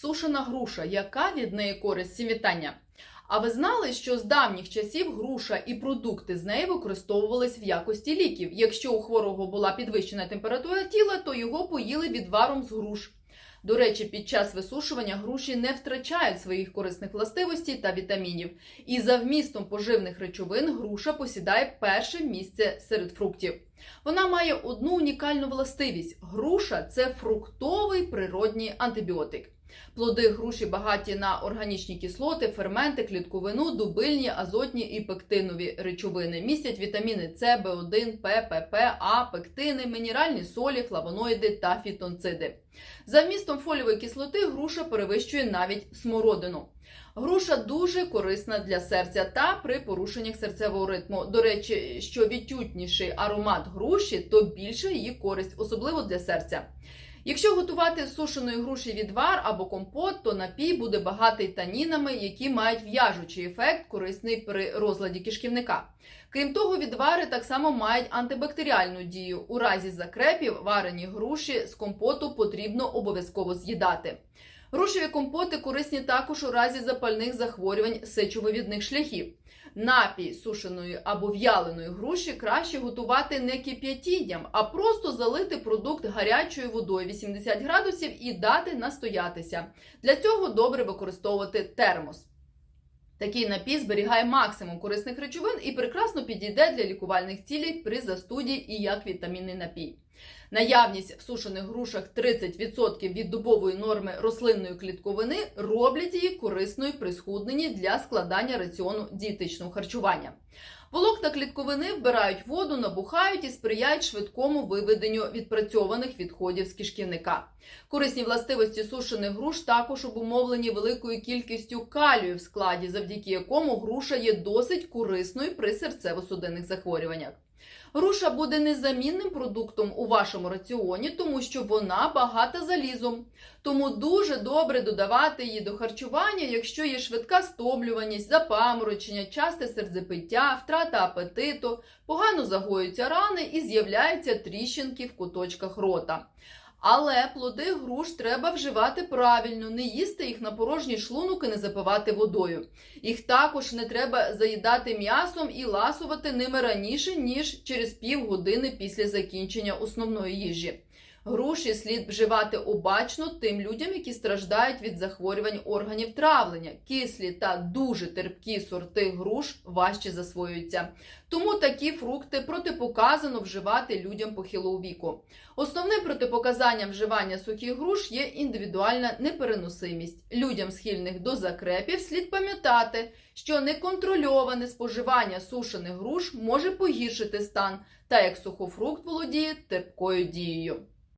Сушена груша, яка від неї користь Всім вітання? А ви знали, що з давніх часів груша і продукти з неї використовувались в якості ліків? Якщо у хворого була підвищена температура тіла, то його поїли відваром з груш. До речі, під час висушування груші не втрачають своїх корисних властивостей та вітамінів. І за вмістом поживних речовин груша посідає перше місце серед фруктів. Вона має одну унікальну властивість: груша це фруктовий природній антибіотик. Плоди груші багаті на органічні кислоти, ферменти, клітковину, дубильні, азотні і пектинові речовини. Містять вітаміни С, В1, П, ПП, А, пектини, мінеральні солі, флавоноїди та фітонциди. За вмістом фолієвої кислоти груша перевищує навіть смородину. Груша дуже корисна для серця та при порушеннях серцевого ритму. До речі, що відчутніший аромат груші, то більша її користь, особливо для серця. Якщо готувати сушеної груші відвар або компот, то напій буде багатий танінами, які мають в'яжучий ефект, корисний при розладі кишківника. Крім того, відвари так само мають антибактеріальну дію. У разі закрепів варені груші з компоту потрібно обов'язково з'їдати. Грушеві компоти корисні також у разі запальних захворювань сечовивідних шляхів. Напій сушеної або в'яленої груші краще готувати не кип'ятінням, а просто залити продукт гарячою водою 80 градусів і дати настоятися. Для цього добре використовувати термос. Такий напій зберігає максимум корисних речовин і прекрасно підійде для лікувальних цілей при застуді і як вітамінний напій. Наявність в сушених грушах 30% від добової норми рослинної клітковини роблять її корисною при схудненні для складання раціону дієтичного харчування. Волокна клітковини вбирають воду, набухають і сприяють швидкому виведенню відпрацьованих відходів з кишківника. Корисні властивості сушених груш також обумовлені великою кількістю калію в складі, завдяки якому груша є досить корисною при серцево-судинних захворюваннях. Груша буде незамінним продуктом у вашому раціоні, тому що вона багата залізом. Тому дуже добре додавати її до харчування, якщо є швидка стомлюваність, запаморочення, часте серцепиття, втрата апетиту, погано загоюються рани і з'являються тріщинки в куточках рота. Але плоди груш треба вживати правильно, не їсти їх на порожній шлунок і не запивати водою. Їх також не треба заїдати м'ясом і ласувати ними раніше, ніж через півгодини після закінчення основної їжі. Груші слід вживати обачно тим людям, які страждають від захворювань органів травлення. Кислі та дуже терпкі сорти груш важче засвоюються. Тому такі фрукти протипоказано вживати людям похилого віку. Основним протипоказанням вживання сухих груш є індивідуальна непереносимість. Людям, схильних до закрепів, слід пам'ятати, що неконтрольоване споживання сушених груш може погіршити стан, та як сухофрукт володіє терпкою дією.